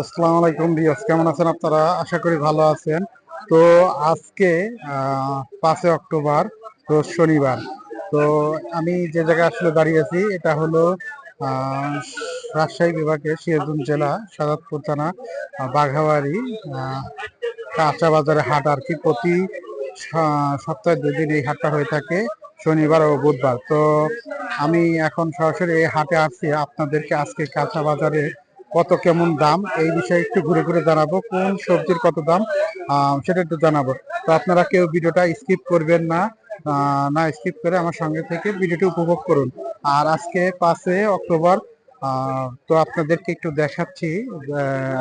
আসসালামু আলাইকুম ভিউয়ার্স, কেমন আছেন আপনারা? আশা করি ভালো আছেন। তো আজকে পাঁচই অক্টোবর, তো শনিবার। তো আমি যে জায়গায় আসলে দাঁড়িয়ে আছি, এটা হলো রাজশাহী বিভাগের সিরাজগঞ্জ জেলা, সাদাতপুর থানা বাঘাবাড়ি কাঁচা বাজারে হাট আর কি। প্রতি সপ্তাহে দুই দিন এই হাটটা হয়ে থাকে, শনিবার ও বুধবার। তো আমি এখন সরাসরি এই হাটে আসছি। আপনাদেরকে আজকে কাঁচা বাজারে কত কেমন দাম, এই বিষয়ে একটু ঘুরে ঘুরে জানাব, কোন সবজির কত দাম সেটা একটু জানাব। তো আপনারা কেউ ভিডিওটা স্কিপ করবেন না না স্কিপ করে আমার সঙ্গে থেকে ভিডিওটি উপভোগ করুন। আর আজকে পাঁচে অক্টোবর তো আপনাদেরকে একটু দেখাচ্ছি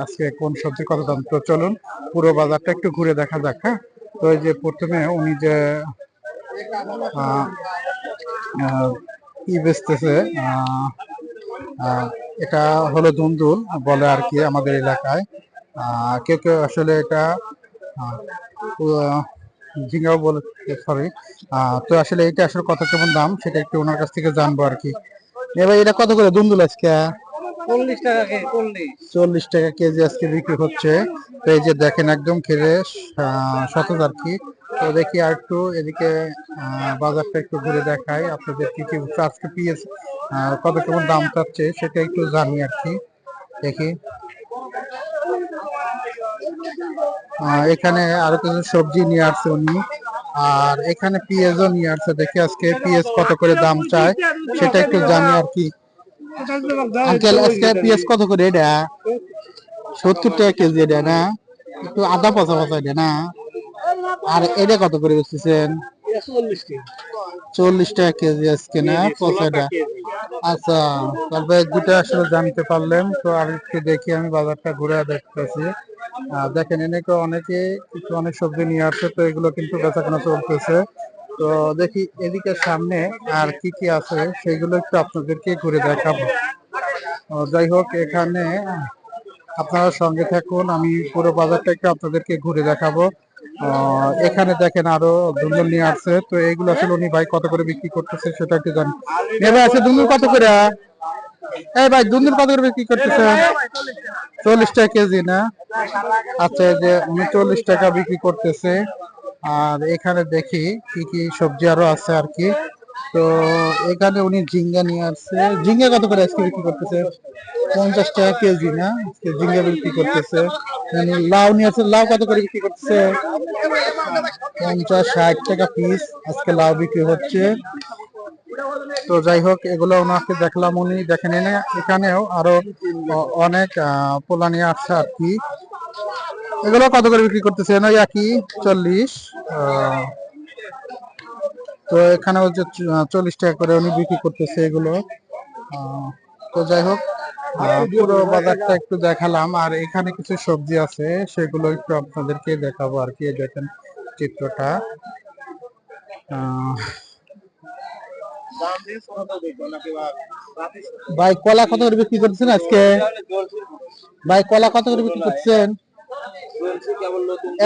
আজকে কোন সবজির কত দাম। তো চলুন, পুরো বাজারটা একটু ঘুরে দেখা যাক হ্যাঁ? তো এই যে প্রথমে উনি যে কি বেচতেছে এটা হলো দুন্দুল বলে আর কি আমাদের এলাকায়। আহ, কেউ কেউ আসলে এটা ঝিঙ্গাও বলে সরি তো আসলে এটা আসলে কত কেমন দাম সেটা একটু ওনার কাছ থেকে জানব আর কি। এবার এটা কত করে দুন্দুল আজকে? চল্লিশ টাকা চল্লিশ। চল্লিশ টাকা কেজি আজকে বিক্রি হচ্ছে। তো এই যে দেখেন একদম খেলে সতেজ আর কি তো দেখি আর একটু এদিকে বাজারটা একটু ঘুরে দেখাই। আপনাদের কি কি আজকে পিএস কত কেমন দাম চাচ্ছে সেটা একটু জানি আর কি। দেখি। এখানে আরও কিছু সবজি নিয়ে আসছে উনি। আর এখানে পেঁয়াজও নিয়ে আসছে। দেখি আজকে পেঁয়াজ কত করে দাম চায় সেটা একটু জানি আর কি। আঙ্কেল, আজকে পেঁয়াজ কত করে এটা সত্তর টাকা কেজি এটা না? একটু আদা পচা পচা এটা না? আর এটা কত করে বেচতেছেন? চল্লিশ টাকা কেজি আজকে না? পচাটা আচ্ছা তারপরে দুটা আসলে জানতে পারলাম তো আর একটু দেখি আমি বাজারটা ঘুরে দেখতেছি। দেখেন এনেকে অনেকে কিছু অনেক সবজি নিয়ে আসছে তো এগুলো কিন্তু বেচাকেনা চলতেছে। তো দেখি এদিকে সামনে আর কি কি আছে সেগুলো একটু আপনাদেরকে ঘুরে দেখাবো। যাই হোক এখানে আপনারা সঙ্গে থাকুন আমি পুরো বাজারটা একটু আপনাদেরকে ঘুরে দেখাবো। এখানে দেখেন আরও দুন্দুল নিয়ে আসছে। তো এইগুলো আসলে উনি ভাই কত করে বিক্রি করতেছে সেটা একটু জানি। এবার আছে দুন্দুল কত করে? এই ভাই দুন্দুল কত করে বিক্রি করতেছে? চল্লিশ টাকা কেজি, না? আচ্ছা যে উনি চল্লিশ টাকা বিক্রি করতেছে। আর এখানে দেখি কি কি সবজি আরও আছে আর কি। তো এখানে উনি ঝিঙ্গা নিয়ে আসছে। ঝিঙ্গা কত করে আজকে বিক্রি করতেছে? পঞ্চাশ টাকা কেজি না? আজকে ঝিঙ্গা বিক্রি করতেছে। লাউ নিয়ে আসছে। লাউ কত করে বিক্রি করতেছে? পঞ্চাশ ষাট টাকা পিস আজকে লাউ বিক্রি হচ্ছে। তো যাই হোক এগুলো ওনাকে দেখলাম উনি। দেখেন এনে এখানেও আরও অনেক পোলা নিয়ে আসছে আর কি। এগুলো কত করে বিক্রি করতেছে? ওই একই চল্লিশ আহ, তো এখানে ওই যে চল্লিশ টাকা করে উনি বিক্রি করতেছে এগুলো। তো যাই হোক পুরো বাজারটা একটু দেখালাম। আর এখানে কিছু সবজি আছে, সেগুলো একটু আপনাদেরকে দেখাবো আর কি দেখেন চিত্রটা। ভাই, কলা কত করে বিক্রি করছেন আজকে? ভাই, কলা কত করে বিক্রি করছেন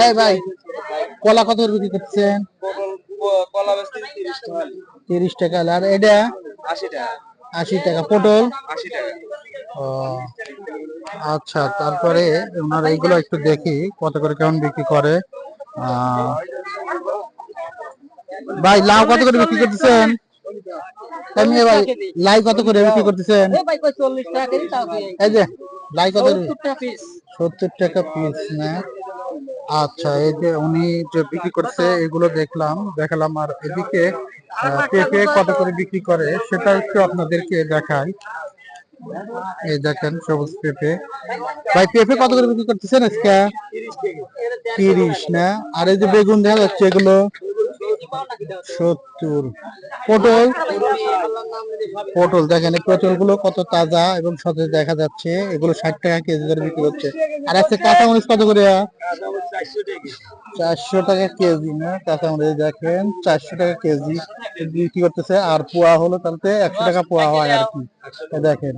এই ভাই, কলা কত করে বিক্রি করছেন কলা বেচতে তিরিশ টাকা তিরিশ টাকা আর এটা? আশি টাকা। আশি টাকা। পটল? আশি টাকা। ও আচ্ছা তারপরে ওনার এইগুলো একটু দেখি কত করে কেমন বিক্রি করে। আহ, ভাই লাউ কত করে বিক্রি করতেছেন? এমনি ভাই লাই কত করে বিক্রি করতেছেন? ভাই কই চল্লিশ টাকা কেজি তাও এই যে লাই কত সত্তর টাকা পিস না? আচ্ছা এই যে উনি যে বিক্রি করছে, এগুলো দেখলাম, দেখালাম, আর এদিকে পেঁপে কত করে বিক্রি করে, সেটা একটু আপনাদেরকে দেখাই। এই দেখেন, সবুজ পেঁপে। ভাই, পেঁপে কত করে বিক্রি করতেছেন আজকে? তিরিশ, না? আর এই যে বেগুন দেখা যাচ্ছে, এগুলো সত্তর। পটল? পটল, দেখেন পটলগুলো কত তাজা এবং সতেজ দেখা যাচ্ছে। এগুলো ষাট টাকা কেজি করে বিক্রি হচ্ছে। আর আজকে কাঁচামরিচ কত করে? চারশো টাকা কেজি না? কাঁচামরিচ দেখেন, চারশো টাকা কেজি বিক্রি করতেছে। আর পোয়া হলো তাহলে একশো টাকা পোয়া হয় আর কি। দেখেন।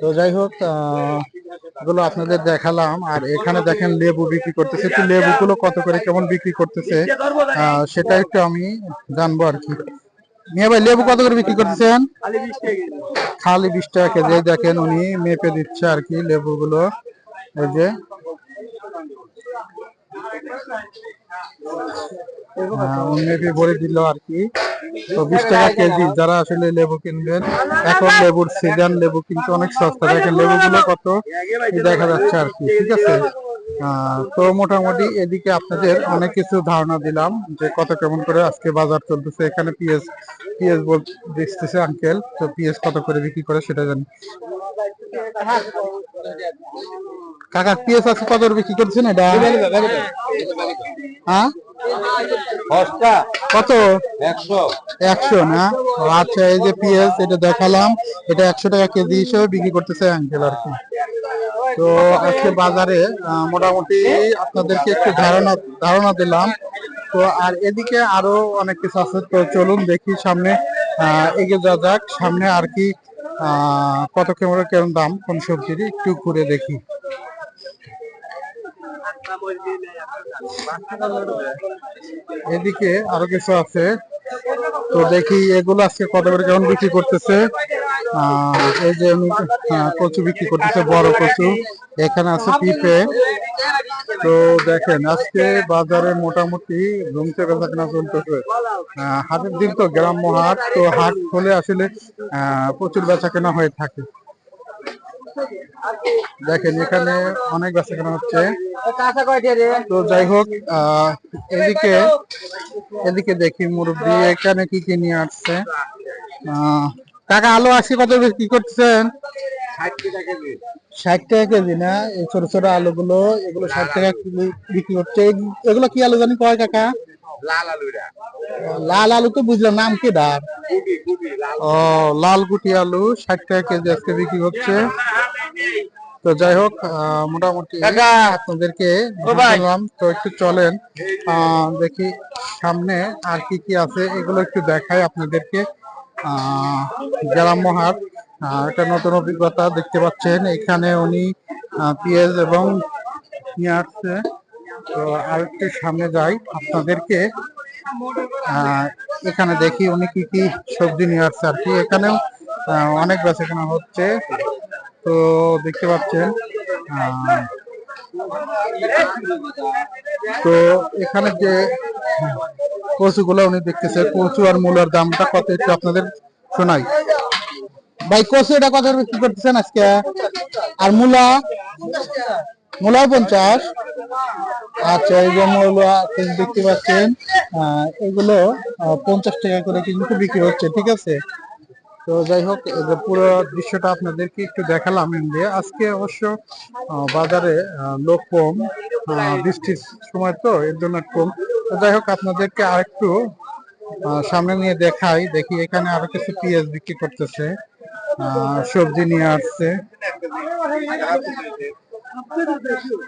তো যাই হোক এগুলো আপনাদের দেখালাম। আর এখানে দেখেন লেবু বিক্রি করতেছে। একটু লেবু গুলো কত করে, কেমন বিক্রি করতেছে? সেটা একটু আমি জানব আর কি। মিয়া ভাই, লেবু কত করে বিক্রি করতেছেন? খালি বিশ টাকা কেজি। দেখেন উনি মেপে দিচ্ছে আর কি লেবু গুলো এই যে। উন্নতি ভরে দিল আর কি তো বিশ টাকা কেজি, যারা আসলে লেবু কিনবেন, এখন লেবুর সিজন লেবু কিন্তু অনেক সস্তা। দেখেন লেবুগুলো কত দেখা যাচ্ছে আর কি, ঠিক আছে? তো মোটামুটি এদিকে আপনাদের অনেক কিছু ধারণা দিলাম, যে কত কেমন করে আজকে বাজার চলতেছে। এখানে পিএস পিএস বল দিচ্ছে আঙ্কেল তো পিএস কত করে বিক্রি করে সেটা জানি। কাকা পিএস আছে কত করে বিক্রি করছেন এটা? হ্যাঁ? কত? একশো। একশো না? আচ্ছা এই যে পিএস এটা দেখালাম। এটা একশো টাকা কেজি হিসেবে বিক্রি করতেছে আঙ্কেল আর কি। তো আজকে বাজারে মোটামুটি আপনাদেরকে একটু ধারণা ধারণা দিলাম। তো আর এদিকে আরও অনেক কিছু আছে তো চলুন দেখি সামনে আহ, এগিয়ে যাওয়া যাক। সামনে আর কি আহ, কত কেমন কেমন দাম কোন সবজির একটু ঘুরে দেখি। এদিকে আরও কিছু আছে। তো দেখি এগুলো আজকে কত করে কেমন বিক্রি করতেছে। এই যে কচু বিক্রি করতেছে, বড় কচু। এখানে আছে পিঁপে তো দেখেন, আজকে বাজারে মোটামুটি জমতে বেচা কেনা চলতেছে। হাটের দিন তো গ্রাম্য হাট, তো হাট হলে আসলে প্রচুর বেচা কেনা হয়ে থাকে। দেখেন, এখানে অনেক বেচা কেনা হচ্ছে। তো যাই হোক এদিকে এদিকে দেখি মুরব্বী, এখানে কি কি নিয়ে আসছে? কাকা, আলু আশি কত কি করছেন ষাট টাকা কেজি টাকা না? এই ছোট ছোট আলুগুলো, এগুলো ষাট টাকা বিক্রি করছে এগুলো কি আলু জানি কয় কাকা? লাল আলুরা লাল আলু তো বুঝলাম, নাম কি লাল ও, লাল গুটি আলু, ষাট টাকা কেজি আজকে বিক্রি হচ্ছে। তো যাই হোক মোটামুটি আপনাদেরকে বললাম তো একটু চলেন দেখি সামনে আর কি কি আছে। এগুলো একটু দেখাই আপনাদেরকে। গ্রাম্য হাট একটা নতুন অভিজ্ঞতা দেখতে পাচ্ছেন। এখানে উনি পেঁয়াজ এবং নিয়ে আসছে। তো আর একটু সামনে যাই আপনাদেরকে। আহ, এখানে দেখি উনি কি কি সবজি নিয়ে আসছে আর কি। এখানেও অনেক বেচাকেনা হচ্ছে। তো দেখতে পাচ্ছেন তো এখানে যে কচুগুলো উনি দেখতেছে, কচু আর মূলার দামটা কত একটু আপনাদের শোনাই। ভাই, কচু এটা কত বিক্রি করতেছেন আজকে? আর মূলা? মূলাও পঞ্চাশ। আচ্ছা এই যে মূলা দেখতে পাচ্ছেন এগুলো পঞ্চাশ টাকা করে কিন্তু বিক্রি হচ্ছে, ঠিক আছে? তো যাই হোক এই যে পুরো দৃশ্যটা আপনাদেরকে একটু দেখালাম দিয়ে আজকে অবশ্য আহ, বাজারে আহ, লোক কম বৃষ্টির সময় তো এর জন্য কম। তো যাই হোক আপনাদেরকে আরেকটু আহ, সামনে নিয়ে দেখাই। দেখি এখানে আরও কিছু পেঁয়াজ বিক্রি করতেছে আহ, সবজি নিয়ে আসছে।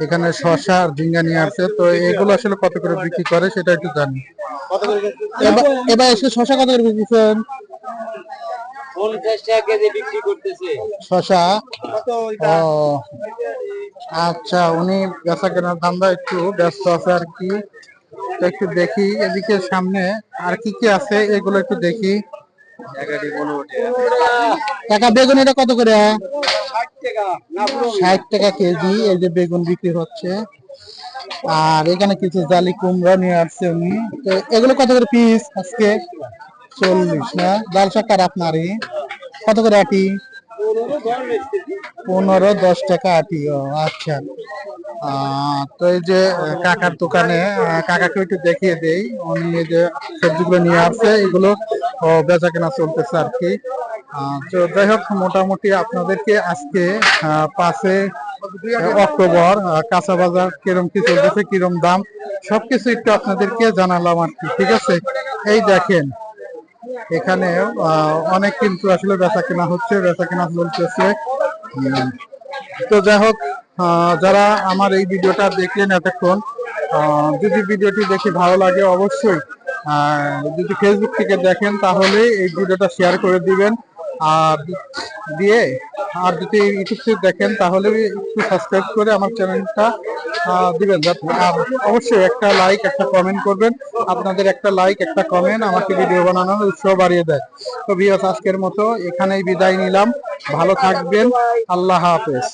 এখানে শসা আর ঝিঙ্গা নিয়ে আসছে। তো এগুলো আসলে কত করে বিক্রি করে সেটা একটু জানি। এবার এসে শসা কত করে বিক্রি করেন পঞ্চাশ টাকা কেজি বিক্রি করতেছে শশা? ও আচ্ছা উনি বেচা কেনার ধান্দা একটু ব্যস্ত আছে আর কি। একটু দেখি এদিকে সামনে আর কি কি আছে এগুলো একটু দেখি। টাকা বেগুন এটা কত করে? ষাট টাকা কেজি এই যে বেগুন বিক্রি হচ্ছে। আর এখানে কিছু জালি কুমড়া নিয়ে আসছে উনি। তো এগুলো কত করে পিস আজকে? চল্লিশ, না? লাল শাকার আপনারই? কত করে আটি? পনেরো, দশ টাকা আটি, ও আচ্ছা। তো এই যে কাকার দোকানে কাকাকে একটু দেখিয়ে দেই। উনি এই যে সবজিগুলো নিয়ে আসছে, এগুলো বেচা কেনা চলতেছে আর কি। তো যাই হোক, মোটামুটি আপনাদেরকে আজকে পাঁচে অক্টোবর কাঁচা বাজার কিরম কি চলতেছে, কিরম দাম, সবকিছু একটু আপনাদেরকে জানালাম আর কি, ঠিক আছে? এই দেখেন এখানে অনেক কিন্তু আসলে বেচা কেনা হচ্ছে, বেচা কেনা চলতেছে। তো যাই হোক যারা আমার এই ভিডিওটা দেখলেন এতক্ষণ যদি ভিডিওটি দেখে ভালো লাগে অবশ্যই যদি ফেসবুক থেকে দেখেন, তাহলে এই ভিডিওটা শেয়ার করে দিবেন। আর দিয়ে আর যদি ইউটিউব দেখেন, তাহলে একটু সাবস্ক্রাইব করে আমার চ্যানেলটা দিবেন আর অবশ্যই একটা লাইক একটা কমেন্ট করবেন। আপনাদের একটা লাইক একটা কমেন্ট আমাকে ভিডিও বানানোর উৎসাহ বাড়িয়ে দেয়। তো বিয়াস আজকের মতো এখানেই বিদায় নিলাম। ভালো থাকবেন। আল্লাহ হাফেজ।